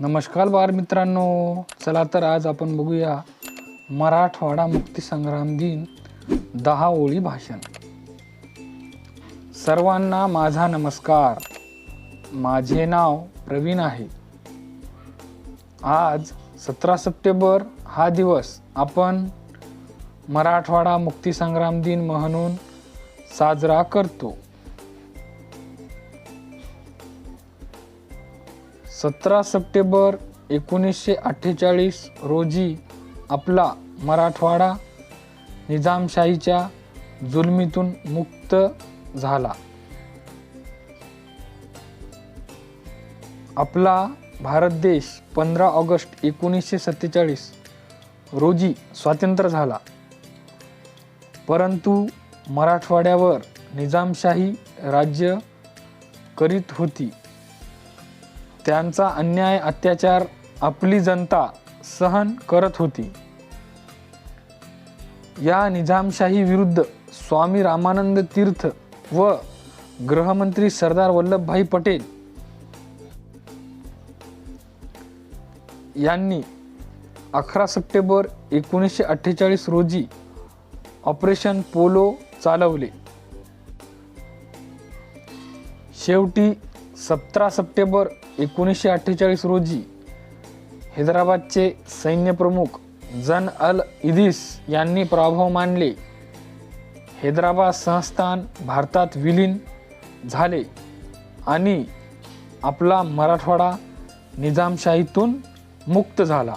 नमस्कार बार मित्रांनो. चला तर आज आपण बघूया मराठवाडा मुक्तीसंग्राम दिन दहा ओळी भाषण. सर्वांना माझा नमस्कार. माझे नाव प्रवीण आहे. आज सतरा सप्टेंबर हा दिवस आपण मराठवाडा मुक्तीसंग्राम दिन म्हणून साजरा करतो. सतरा सप्टेंबर एकोणीसशे अठ्ठेचाळीस रोजी आपला मराठवाडा निजामशाहीच्या जुलमीतून मुक्त झाला. आपला भारत देश पंधरा ऑगस्ट एकोणीसशे सत्तेचाळीस रोजी स्वातंत्र्य झाला. परंतु मराठवाड्यावर निजामशाही राज्य करीत होती. त्यांचा अन्याय अत्याचार आपली जनता सहन करत होती. या निजामशाही विरुद्ध स्वामी रामानंद तीर्थ व गृहमंत्री सरदार वल्लभभाई पटेल यांनी अकरा सप्टेंबर एकोणीसशे अठ्ठेचाळीस रोजी ऑपरेशन पोलो चालवले. शेवटी सतरा सप्टेंबर एकोणीसशे अठ्ठेचाळीस रोजी हैदराबादचे सैन्यप्रमुख जन अल इदिस यांनी पराभव मानले. हैदराबाद संस्थान भारतात विलीन झाले आणि आपला मराठवाडा निजामशाहीतून मुक्त झाला.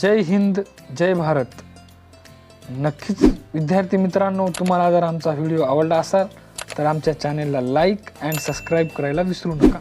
जय हिंद जय भारत. नक्कीच विद्यार्थी मित्रांनो तुम्हाला जर आमचा व्हिडिओ आवडला असाल तर आमच्या चॅनेलला लाईक अँड सबस्क्राईब करायला विसरू नका.